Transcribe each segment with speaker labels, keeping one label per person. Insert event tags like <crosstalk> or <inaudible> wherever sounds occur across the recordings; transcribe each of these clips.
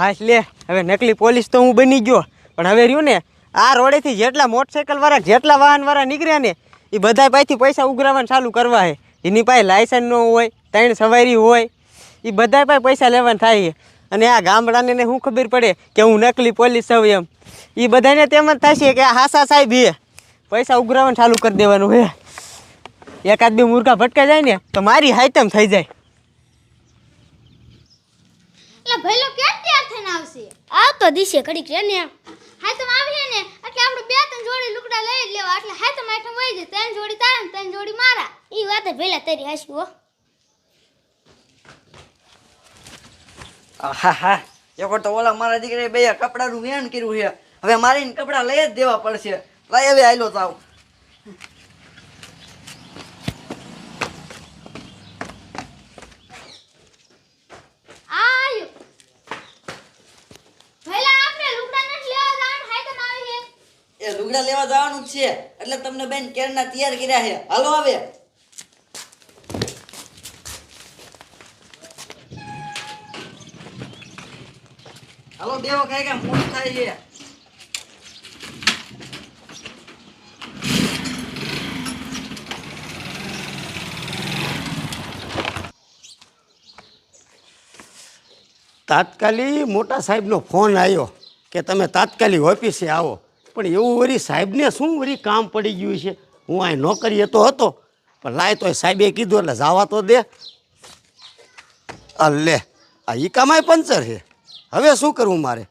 Speaker 1: હા, લે, હવે નકલી પોલીસ તો હું બની ગયો. પણ હવે રહ્યું ને, આ રોડેથી જેટલા મોટરસાઇકલવાળા જેટલા વાહનવાળા નીકળ્યા ને, એ બધા પાસેથી પૈસા ઉઘરાવવાનું ચાલુ કરવા છે એની પાસે લાયસન્સ ન હોય, ત્રણ સવારી હોય, એ બધા પાસે પૈસા લેવાનું થાય છે અને આ ગામડાને શું ખબર પડે કે હું નકલી પોલીસ છું એમ. એ બધાને તેમ જ થશે કે આ હાસા સાહેબ એ પૈસા ઉઘરાવવાનું ચાલુ કરી દેવાનું હે. એકાદ બે મુર્ગા ભટકા જાય ને, તો મારી હાઈટમ થઈ જાય.
Speaker 2: એટલે ભઈલો ક્યાં તૈયાર થઈને આવશે?
Speaker 3: આવતો દિશે ઘડીક રે ને.
Speaker 2: હા તમે આવીએ ને એટલે આપણે બે ત્રણ જોડી લુકડા લઈ જ લેવા. એટલે હા તમે આઠમ વહી જાય. ત્રણ જોડી તારા ને ત્રણ જોડી મારા.
Speaker 3: ઈ વાતે ભેલા તારી હાસી હો.
Speaker 4: હા હા. એક તો ઓલા મારા દીકરાએ બે કપડાનું વેણ કર્યું છે. હવે મારીને કપડાં લઈ જ દેવા પડશે. લઈ હવે આયલો તાવ
Speaker 2: આયુ ભઈલા આપણે લુગડા નથી લેવા જવાનું હા તમે આવીએ
Speaker 4: એ લુગડા લેવા જવાનું છે. એટલે તમને બેન કેરના તૈયાર કર્યા છે. હાલો આવે હાલો, દેવો કઈ કઈ મોડું થાય છે.
Speaker 5: તાત્કાલિક મોટા સાહેબનો ફોન આવ્યો કે તમે તાત્કાલિક ઓફિસે આવો. પણ એવું વળી સાહેબને શું વળી કામ પડી ગયું છે? હું અહીં નોકરીએ તો હતો, પણ લાય તો સાહેબે કીધું એટલે જવા તો દે. લે, આ ઈકામાંય પંચર છે. હવે શું કરવું મારે?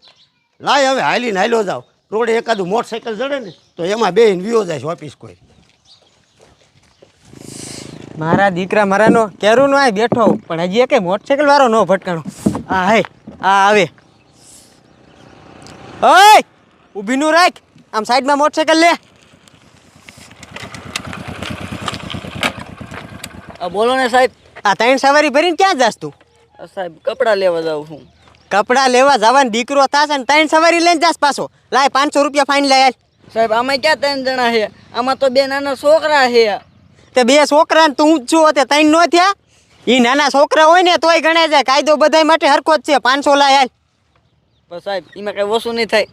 Speaker 5: લાય હવે હાલીને હાલ્યો જાવ. રોડે એકાદું મોટરસાઇકલ જડે ને, તો એમાં બે વિયો જાય છે ઓફિસ કોઈ.
Speaker 1: મારા દીકરા મારાનો કેરું નો આ બેઠો, પણ હજી એક મોટરસાઇકલ વાળો ન ભટકાણો. આ હે, આ આવે. ઓય, ઊભીનું રાખ. આમ સાઈડમાં મોટરસાઇકલ લે.
Speaker 4: બોલો ને સાહેબ.
Speaker 1: આ ત્રણ સવારી ભરીને ક્યાં જાસ તું?
Speaker 4: સાહેબ કપડાં લેવા જાઉં છું.
Speaker 1: કપડાં લેવા જવાનો દીકરો થશે ને ત્રણ સવારી લઈને જાસ પાછો. લાય પાંચસો રૂપિયા ફાઇન લાય
Speaker 4: સાહેબ આમાં ક્યાં ત્રણ જણા છે? આમાં તો બે નાના છોકરા છે.
Speaker 1: તે બે છોકરા ને તું જ છો તે ત્રણ નો થયા. એ નાના છોકરા હોય ને તોય ગણાય જાય. કાયદો બધા માટે હરખો જ છે. પાંચસો લાય હાલ
Speaker 4: સાહેબ એમાં કઈ ઓછું નહીં થાય.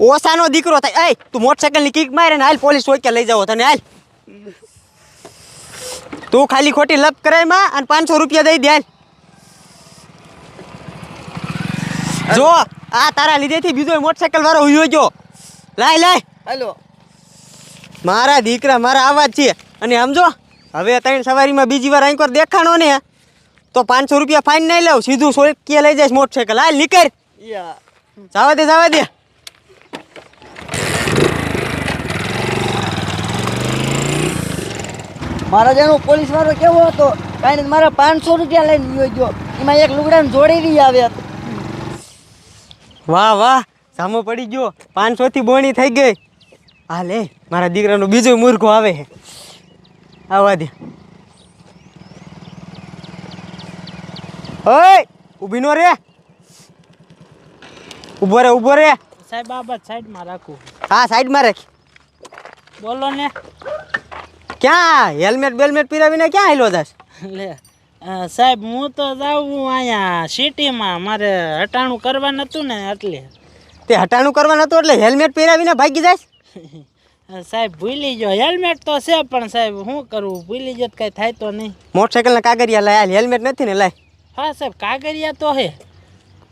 Speaker 1: ઓસાનો દીકરો થાય. એ તું મોટરસાઇકલની કિક મારે ને હાલ પોલીસ ઓકે લઈ જાવ તને હાલ. તું ખાલી ખોટી લપ કરાયમાં અને પાંચસો રૂપિયા દઈ દે હાલ. જો આ તારા લીધેથી બીજો મોટરસાઇકલ વાળો હુયો ગયો. લાય લાય.
Speaker 4: હેલો.
Speaker 1: મારા દીકરા મારા આવા જ છે. અને સમજો હવે ત્રણ સવારીમાં બીજી વાર અહીં દેખાણો ને તો પાંચસો રૂપિયા ફાઇન નહીં લઉં. સીધું સોળકીએ લઈ જઈશ મોટરસાઇકલ. હાલ નીકળ. જવા દે જવા દે.
Speaker 4: મારા જેનો પોલીસ વાળો કેવો હતો કાંઈ નહીં મારા પાંચસો રૂપિયા લઈને ગયો ગયો એમાં એક લુગડાને જોડી રહી આવ્યા
Speaker 1: વાહ વાહ સામો પડી ગયો. પાંચસો થી બોણી થઈ ગઈ. હા લે મારા દીકરાનો બીજો મૂર્ખો આવે છે. આવવા દે. ઓય ઊભી નો રે. ઊભો રે ઊભો રે.
Speaker 6: સાહેબ આ બાદ સાઈડમાં રાખું.
Speaker 1: હા સાઈડમાં રાખ.
Speaker 6: બોલો ને.
Speaker 1: ક્યાં? હેલ્મેટ બેલમેટ પહેરાવીને ક્યાં હેલો દાસ
Speaker 6: લે સાહેબ હું તો જાઉં અહીંયા સિટીમાં. મારે હટાણું કરવાનું હતું ને એટલે.
Speaker 1: તે હટાણું કરવાનું હતું એટલે હેલ્મેટ પહેરાવીને ભાગી જાય
Speaker 6: સાહેબ ભૂલી ગયો. હેલ્મેટ તો છે પણ સાહેબ શું કરવું ભૂલી ગયો કાંઈ થાય તો નહીં.
Speaker 1: મોટરસાઇકલના કાગરિયા લાય હેલ્મેટ નથી ને લાય.
Speaker 6: હા સાહેબ કાગરિયા તો હે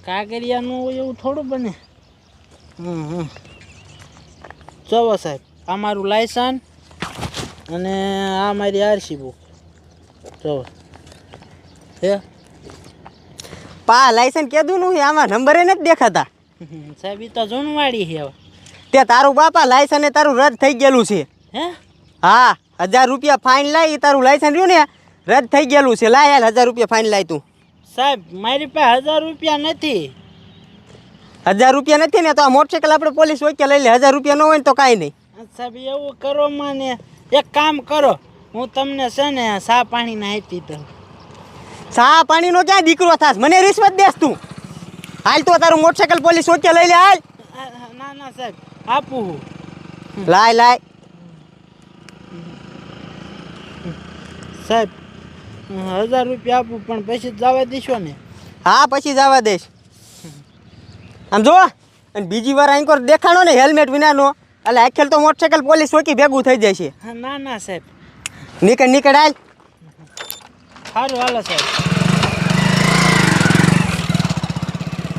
Speaker 6: કાગરિયાનું એવું થોડું બને. હમ હમ. જોવો સાહેબ આ મારું લાયસન્સ અને આ મારી આરસી બુક. જો. હે?
Speaker 1: પા લાયસન્સ કીધું નું આમાં નંબરે નથી દેખાતા.
Speaker 6: સાહેબ એ તો જૂનવાડી છે
Speaker 1: તે તારું બાપા લાયસન્સ તારું રદ થઈ ગયેલું છે.
Speaker 6: હે?
Speaker 1: હા હજાર રૂપિયા ફાઇન લાય તારું લાયસન્સ રહ્યું ને રદ થઈ ગયેલું છે. લાય હાલ હજાર રૂપિયા ફાઇન લાય તું.
Speaker 6: સાહેબ મારી પાસે હજાર રૂપિયા નથી.
Speaker 1: હજાર રૂપિયા નથી ને તો આ મોટરસાઇકલ આપણે પોલીસ વચ્ચે લઈ લે. હજાર રૂપિયા ન હોય ને તો કાંઈ નહીં.
Speaker 6: સાહેબ એવું કરો મને. એક કામ કરો હું તમને છે ને સા પાણી ના આપી દઉં.
Speaker 1: ચા પાણીનો ક્યાં દીકરો થાસ મને રિશ્વત દેસ તું. હાલ તો તારું મોટરસાયકલ પોલીસ વચ્ચે લઈ લે હાલ.
Speaker 6: ના ના સાહેબ આપું હું.
Speaker 1: લાય લાય.
Speaker 6: સાહેબ હજાર રૂપિયા આપું પણ પછી જવા દેશો ને.
Speaker 1: હા પછી જવા દઈશ. આમ જો અને બીજી વાર અહીં દેખાણો ને હેલ્મેટ વિનાનો. એટલે આખેલ તો મોટરસાઇકલ પોલીસ ચોકી ભેગું થઈ જાય છે.
Speaker 6: ના ના સાહેબ.
Speaker 1: નીકળ નીકળ હાલ.
Speaker 6: સારું હાલો સાહેબ.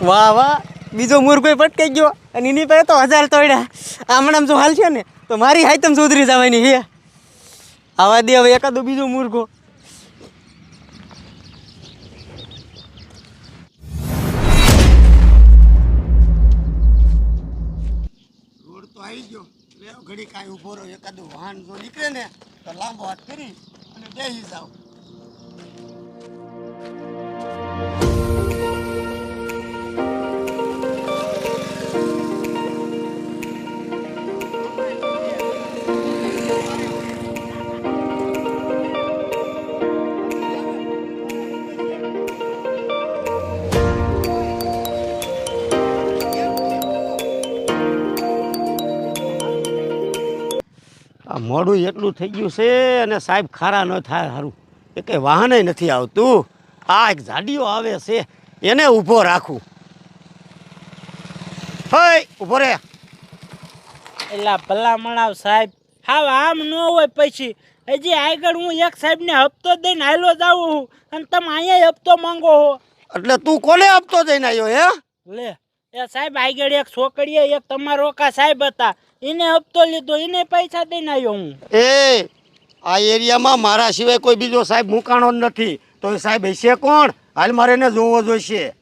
Speaker 1: વાહ વાહ. બીજો મૂર્ખો પટકાઈ ગયો. અને એની પાસે તો હજાર તોડ્યા આમણામ જો હાલ છે ને તો મારી હાઈતમ સુધરી જવાની હે આવા દે હવે એકાદો બીજો મૂર્ખો
Speaker 5: તો આવી ગયો. એટલે ઘડી કાંઈ ઊભો રહ્યો. એકાદું વાહન જો નીકળે ને, તો લાંબો હાથ કરી અને બેસી જાવ મોડું એટલું થઈ ગયું છે અને સાહેબ ખારા ન થાય સારું એ કંઈ વાહને નથી આવતું. આ એક જાડીઓ આવે છે એને ઊભો રાખું. હય ઊભો રે.
Speaker 6: એલા ભલા મણાવ સાહેબ હાવ આમ ન હોય પછી. હજી આગળ હું એક સાહેબને હપ્તો દઈને હાલો જાઉં છું. અને તમે અહીંયા હપ્તો માંગો હો
Speaker 5: એટલે તું કોને હપ્તો જઈને આવ્યો હે?
Speaker 6: લે. એ સાહેબ આગળ એક છોકરીએ એક તમારો કા સાહેબ હતા. એને હપ્તો લીધો એને પૈસા દઈને આવ્યો હું.
Speaker 5: એ આ એરિયામાં મારા સિવાય કોઈ બીજો સાહેબ મુકાણો જ નથી. તો એ સાહેબ હશે કોણ? હાલ મારે એને જોવો જોઈશે.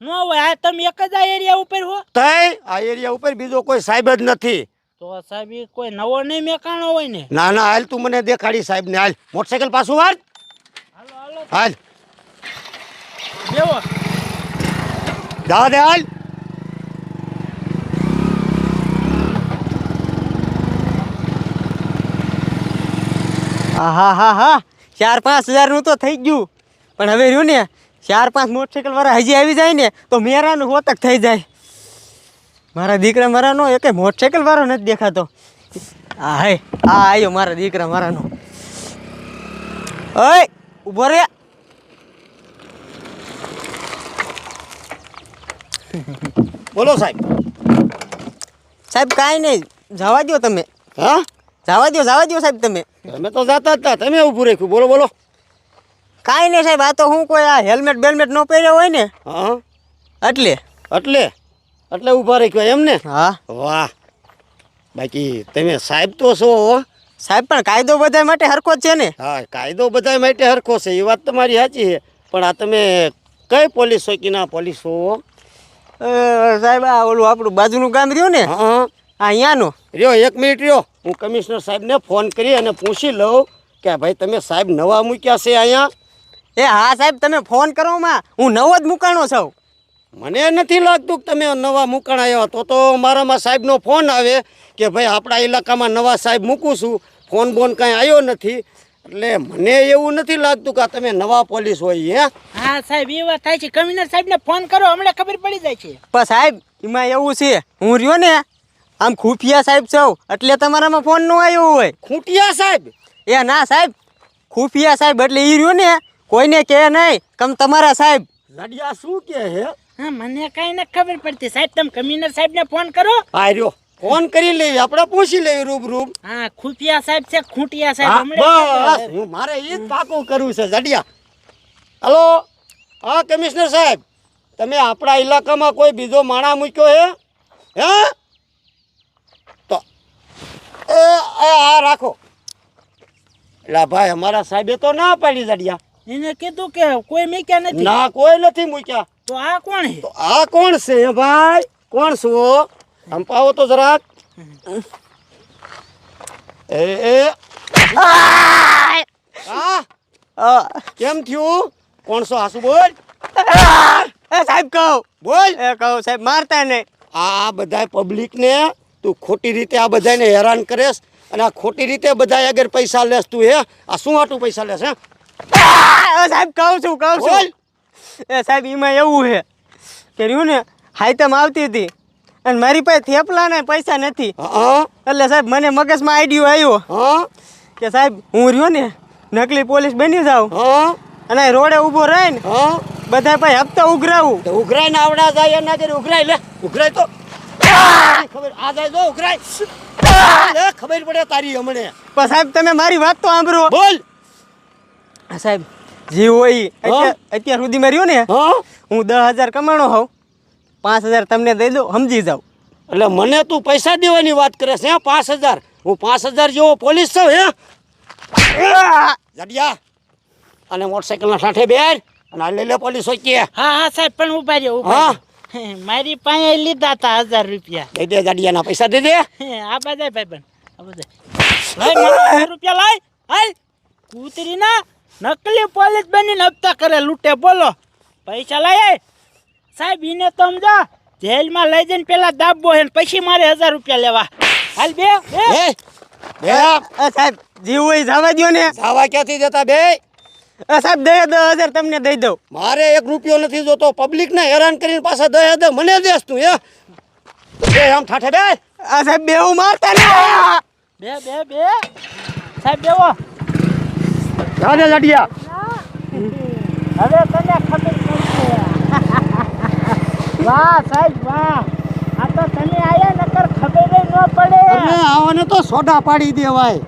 Speaker 6: ન હોય આ તમે એક જ આ એરિયા ઉપર હો.
Speaker 5: તય આ એરિયા ઉપર બીજો કોઈ સાહેબ જ નથી.
Speaker 6: તો સાહેબ ઈ કોઈ નવો નહીં મેકાણો હોય ને?
Speaker 5: ના ના હાલ તું મને દેખાડી સાહેબ ને હાલ. મોટરસાયકલ પાછું હાલ.
Speaker 6: હાલો હાલો.
Speaker 5: હાલ.
Speaker 6: બેવો
Speaker 5: દાદા હાલ.
Speaker 1: હા હા હા હા. ચાર પાંચ હજારનું તો થઈ ગયું. પણ હવે રહ્યું ને ચાર પાંચ મોટરસાઇકલ વાળા હજી આવી જાય ને તો મેરાનું હોતક થઈ જાય. મારા દીકરા મારાનો એક મોટરસાઇકલ વાળો નથી દેખાતો. હા હે આ આવ્યો મારા દીકરા મારાનો. ઓય ઊભો રે.
Speaker 5: બોલો સાહેબ.
Speaker 1: સાહેબ કાંઈ નહીં. જવા દો તમે.
Speaker 5: હા?
Speaker 1: જવા દો જવા દો સાહેબ તમે.
Speaker 5: તમે તો જાતા હતા તમે ઊભું રાખ્યું. બોલો બોલો.
Speaker 1: કાંઈ નહીં સાહેબ આ તો હું કોઈ આ હેલ્મેટ બેલમેટ ન પહેર્યો હોય ને
Speaker 5: હા
Speaker 1: એટલે.
Speaker 5: એટલે? એટલે ઊભા રાખ્યો એમને
Speaker 1: હા.
Speaker 5: વાહ. બાકી તમે સાહેબ તો છો હો.
Speaker 1: સાહેબ પણ કાયદો બધા માટે હરખો જ છે ને.
Speaker 5: હા કાયદો બધા માટે હરખો છે એ વાત તમારી સાચી છે. પણ આ તમે કઈ પોલીસ ચોકીના પોલીસ
Speaker 1: હો? સાહેબ આ ઓલું આપણું બાજુનું ગામ રહ્યું ને
Speaker 5: હા
Speaker 1: અહીંયાનું.
Speaker 5: રહ્યો એક મિનિટ રહ્યો. હું કમિશનર સાહેબને ફોન કરી અને પૂછી લઉં કે ભાઈ તમે સાહેબ નવા મૂક્યા છે અહીંયા?
Speaker 1: એ હા સાહેબ તમે ફોન કરો માં. હું નવો જ મૂકાણો છું.
Speaker 5: મને નથી લાગતું કે તમે નવા મૂકણ આવ્યા. તો તો મારામાં સાહેબનો ફોન આવે કે ભાઈ આપણા ઇલાકામાં નવા સાહેબ મૂકું છું. ફોન બોન કાંઈ આવ્યો નથી. એટલે મને એવું નથી લાગતું કે આ તમે નવા પોલીસ હોય હે?
Speaker 6: હા સાહેબ એ વાત થાય છે. કમિશનર સાહેબને ફોન કરો હમણાં ખબર પડી જાય છે.
Speaker 1: પણ સાહેબ એમાં એવું છે. હું રહ્યો ને આમ ખુફિયા સાહેબ છો એટલે તમારામાં ફોન નો આવ્યો હોય.
Speaker 5: ખૂંટિયા સાહેબ?
Speaker 1: એ ના સાહેબ ખુફિયા સાહેબ એટલે ઈ રહ્યો ને કોઈને કહે નહીં કમ તમારા સાહેબ.
Speaker 5: લડિયા શું કે હે?
Speaker 6: હા મને કાંઈ ન ખબર પડતી. સાહેબ તમે કમિશનર સાહેબને ફોન કરો.
Speaker 5: આ રહ્યો. ફોન કરી લેવી આપણે પૂછી લેવી રૂબ રૂબ
Speaker 6: હા ખુફિયા સાહેબ છે ખૂટિયા સાહેબ
Speaker 5: હા, બસ હું મારે એ જ પાકું કરવું છે જડિયા હલો? હા કમિશનર સાહેબ તમે આપણા ઇલાકામાં કોઈ બીજો માણા મૂક્યો હે? હે? એ એ આ રાખો એટલે ભાઈ અમારા સાહેબે તો ના પાડી જડિયા
Speaker 6: એને કીધું કે કોઈ મૂક્યા નથી
Speaker 5: ના કોઈ નથી મૂક્યા
Speaker 6: તો આ કોણ છે
Speaker 5: તો આ કોણ છે હે ભાઈ કોણ છો આમ પાવો તો જરાક એ એ હા
Speaker 1: અ,
Speaker 5: કેમ થયું કોણ છો હાસુ બોલ
Speaker 1: એ સાહેબ કહું
Speaker 5: બોલ
Speaker 1: એ કહું સાહેબ મારતા નહીં
Speaker 5: આ બધા પબ્લિકને તું ખોટી રીતે આ બધાને હેરાન કરેશ અને આ ખોટી રીતે બધા આગળ પૈસા લેસ તું હે? આ શું આટું પૈસા લેસ હે?
Speaker 1: સાહેબ કહું છું કહું છું. એ સાહેબ એમાં એવું છે કે રહ્યું ને હાઈતમ આવતી હતી અને મારી પાસે થેપલા ને પૈસા નથી.
Speaker 5: હા
Speaker 1: એટલે સાહેબ મને મગજમાં આઈડિયો આવ્યો
Speaker 5: હા.
Speaker 1: કે સાહેબ હું રહ્યો ને નકલી પોલીસ બની જાઉં.
Speaker 5: હા.
Speaker 1: અને રોડે ઊભો રહીને
Speaker 5: હા.
Speaker 1: બધા ભાઈ હપ્તા ઉઘરાવું.
Speaker 5: ઉઘરાઈને આવડા જાય એના ઘરે ઉઘરાય લે ઉઘરાય તો. ખબર આ જાય જો ઉઘરાય. ખબર પડે તારી હમણે.
Speaker 1: પણ સાહેબ તમે મારી વાત તો સાંભળો.
Speaker 5: બોલ.
Speaker 1: સાહેબ જે હોય. અત્યાર સુધી મેં રહ્યો ને?
Speaker 5: હું.
Speaker 1: દસ હજાર કમાણો હોઉં. પાંચ હજાર તમને દઈ દઉં સમજી જાઉં.
Speaker 5: એટલે મને તું પૈસા દેવાની વાત કરે છે હે? પાંચ હજાર. હું પાંચ હજાર જેવો પોલીસ છું હે? જડિયા અને મોટરસાઇકલના સાઠે બેર અને આ લઈ લે પોલીસ હોય કે.
Speaker 6: હા હા સાહેબ પણ ઊભા રહ્યો
Speaker 5: હા? <laughs>
Speaker 6: મારી પાસે લીધા હતા હજાર રૂપિયા.
Speaker 5: દઈ દે જડિયાના પૈસા દે. દે
Speaker 6: આ બધા ભાઈ બન આ બધા રૂપિયા લાય. હાલ કૂતરી ના નકલી પોલીસ બનીને હપ્તા કરે લૂંટે બોલો. પૈસા લાય સાહેબ એને તો સમજો જેલમાં લઈ જઈને પેલા દાબો હે ને પછી મારે હજાર રૂપિયા લેવા. હાલ બે બે.
Speaker 1: સાહેબ જીવ જવા દ્યો ને.
Speaker 5: જવા ક્યાંથી જતા બે?
Speaker 1: સાહેબ દહે દસ હજાર તમને દઈ દઉં.
Speaker 5: મારે એક રૂપિયો નથી જોતો. પબ્લિકને હેરાન કરીને પાછા દહે દે. મને દેસ તું હે. બે આમ ઠાઠે બે.
Speaker 1: આ સાહેબ બેહું મારતા ને?
Speaker 6: બે બે બે. સાહેબ બેવો
Speaker 5: જાને જડિયા
Speaker 6: હવે તને ખબર પડશે વાહ સાહેબ વાહ. આ તો તમે આયા નકર ખબર ન પડે.
Speaker 5: આવાને તો સોડા પાડી દેવાય.